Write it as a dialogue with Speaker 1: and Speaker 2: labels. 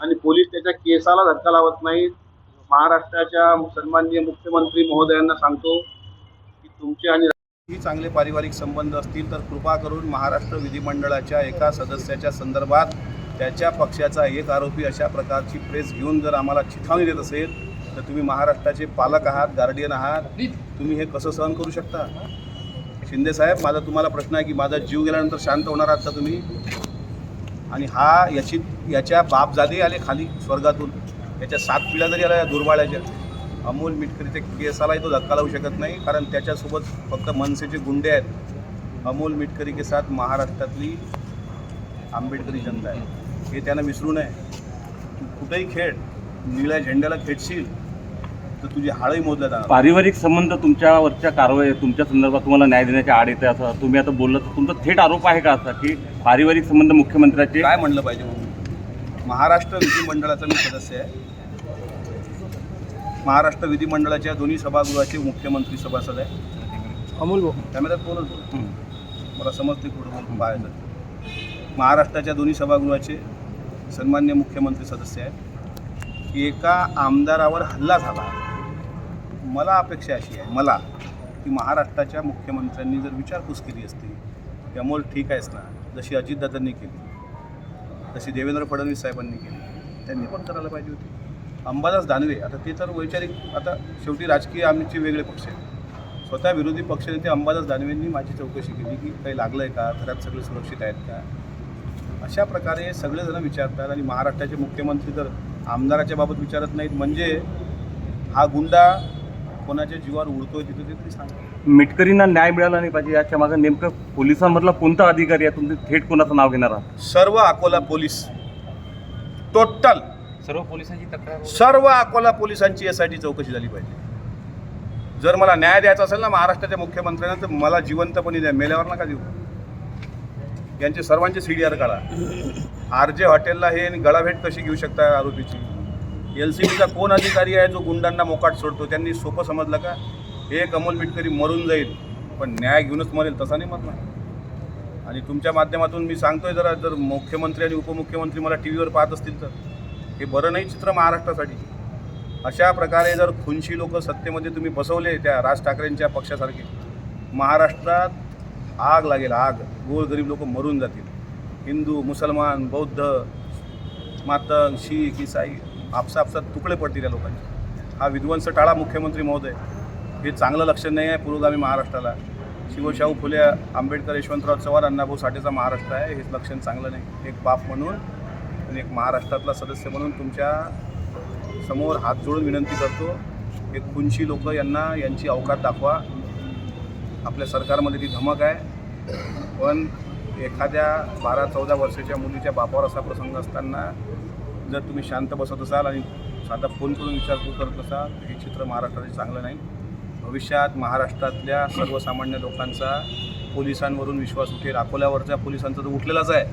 Speaker 1: आणि पोलीस त्याच्या केसाला धक्का लावत नाहीत. महाराष्ट्राच्या सन्माननीय मुख्यमंत्री महोदयांना सांगतो की तुमचे आणि ही चांगले पारिवारिक संबंध असतील तर कृपा करून महाराष्ट्र विधिमंडळाच्या एका सदस्याच्या संदर्भात त्याच्या पक्षाचा एक आरोपी अशा प्रकारची प्रेस घेऊन जर आम्हाला चिथावणी देत असेल तर तुम्ही महाराष्ट्राचे पालक आहात गार्डियन आहात. तुम्ही हे कसं सहन करू शकता? शिंदे साहेब माझा तुम्हाला प्रश्न आहे की माझा जीव गेल्यानंतर शांत होणार आहात का तुम्ही? आणि हा याची याच्या बापजादे आले खाली स्वर्गातून. याच्या सात पिढ्या जरी आल्या दुर्बाळ्याच्या अमोल मिटकरीच्या केसालाही तो धक्का लावू शकत नाही कारण त्याच्यासोबत फक्त मनसेचे गुंडे आहेत. अमोल मिटकरी के साथ महाराष्ट्रातली आंबेडकरी जनता आहे. हे त्यांना विसरू नये. कुठेही खेळ निळ्या झेंड्याला खेळशील तर तुझी हाळही मोजल्या जाणार.
Speaker 2: पारिवारिक संबंध तुमच्यावरच्या कारवाई तुमच्या संदर्भात तुम्हाला न्याय देण्याच्या आड येते असं तुम्ही आता बोललं तर तुमचा थेट आरोप आहे का असा की पारिवारिक संबंध मुख्यमंत्र्याचे?
Speaker 1: काय म्हणलं पाहिजे महाराष्ट्र विधिमंडळाचा मी सदस्य आहे. महाराष्ट्र विधिमंडळाच्या दोन्ही सभागृहाचे मुख्यमंत्री सभासद आहे.
Speaker 3: अमोल भाऊ.
Speaker 1: कॅमेऱ्यात बोलत. मला समजते कुठं बोलून पाहायचं. महाराष्ट्राच्या दोन्ही सभागृहाचे सन्मान्य मुख्यमंत्री सदस्य आहेत. की एका आमदारावर हल्ला झाला. मला अपेक्षा अशी आहे मला की महाराष्ट्राच्या मुख्यमंत्र्यांनी जर विचारपूस केली असती की अमोल ठीक आहेस ना जशी अजितदादांनी केली तशी देवेंद्र फडणवीस साहेबांनी केली त्यांनी पण करायला पाहिजे होती. अंबादास दानवे आता ते तर वैचारिक आता शेवटी राजकीय आमचे वेगळे पक्ष आहेत. स्वतः विरोधी पक्षनेते अंबादास दानवेंनी माझी चौकशी केली की काही लागलं आहे का घरात सगळे सुरक्षित आहेत का? अशा प्रकारे सगळेजण विचारतात आणि महाराष्ट्राचे मुख्यमंत्री तर आमदाराच्या बाबत विचारत नाहीत. म्हणजे हा गुंडा कोणाच्या जीवावर उडतोय तिथे ते तरी सांगा.
Speaker 2: मिटकरींना न्याय मिळाला नाही पाहिजे याच्या मागे नेमकं पोलिसांमधला कोणता अधिकारी आहे? तुम्ही थेट कोणाचं नाव घेणार आहात?
Speaker 1: सर्व अकोला पोलीस. टोटल
Speaker 4: सर्व पोलिसांची तक्रार
Speaker 1: सर्व अकोला पोलिसांची यासाठी चौकशी झाली पाहिजे. जर मला न्याय द्यायचा असेल ना महाराष्ट्राच्या मुख्यमंत्र्यांना तर मला जिवंतपणे द्या मेल्यावर नका देऊ. यांचे सर्वांचे सी डी आर काढा. आर जे हॉटेलला हे गळाभेट कशी घेऊ शकता आरोपीची? एल सी बीचा कोण अधिकारी आहे जो गुंडांना मोकाट सोडतो? त्यांनी सोपं समजलं का? हे एक अमोल मिटकरी मरून जाईल पण न्याय घेऊनच मरेल तसा नाही मरणार. आणि तुमच्या माध्यमातून मी सांगतोय जरा जर मुख्यमंत्री आणि उपमुख्यमंत्री मला टी व्हीवर पाहत असतील तर. हे बरं नाही चित्र महाराष्ट्रासाठी. अशा प्रकारे जर खुनशी लोक सत्तेमध्ये तुम्ही बसवले त्या राज ठाकरेंच्या पक्षासारखे महाराष्ट्रात आग लागेल आग. गोरगरीब लोक मरून जातील. हिंदू मुसलमान बौद्ध मातंग शीख इसाई आपसापसात तुकडे पडतील या लोकांचे. हा विध्वंस टाळा मुख्यमंत्री महोदय. हे चांगलं लक्षण नाही आहे पुरोगामी महाराष्ट्राला. शिवशाहू फुले आंबेडकर यशवंतराव चव्हाण अण्णाभाऊ साठेचा महाराष्ट्र आहे. हे लक्षण चांगलं नाही. एक बाप म्हणून आणि एक महाराष्ट्रातला सदस्य म्हणून तुमच्यासमोर हात जोडून विनंती करतो एक कुंशी लोक यांना यांची अवकात दाखवा. आपल्या सरकारमध्ये ती धमक आहे. पण एखाद्या बारा चौदा वर्षाच्या मुलीच्या बापावर असा प्रसंग असताना जर तुम्ही शांत बसत असाल आणि साधा फोन करून विचारपूस करत असाल हे चित्र महाराष्ट्राचे चांगलं नाही. भविष्यात महाराष्ट्रातल्या सर्वसामान्य लोकांचा पोलिसांवरून विश्वास उठेल. अकोल्यावरच्या पोलिसांचा तर उठलेलाच आहे.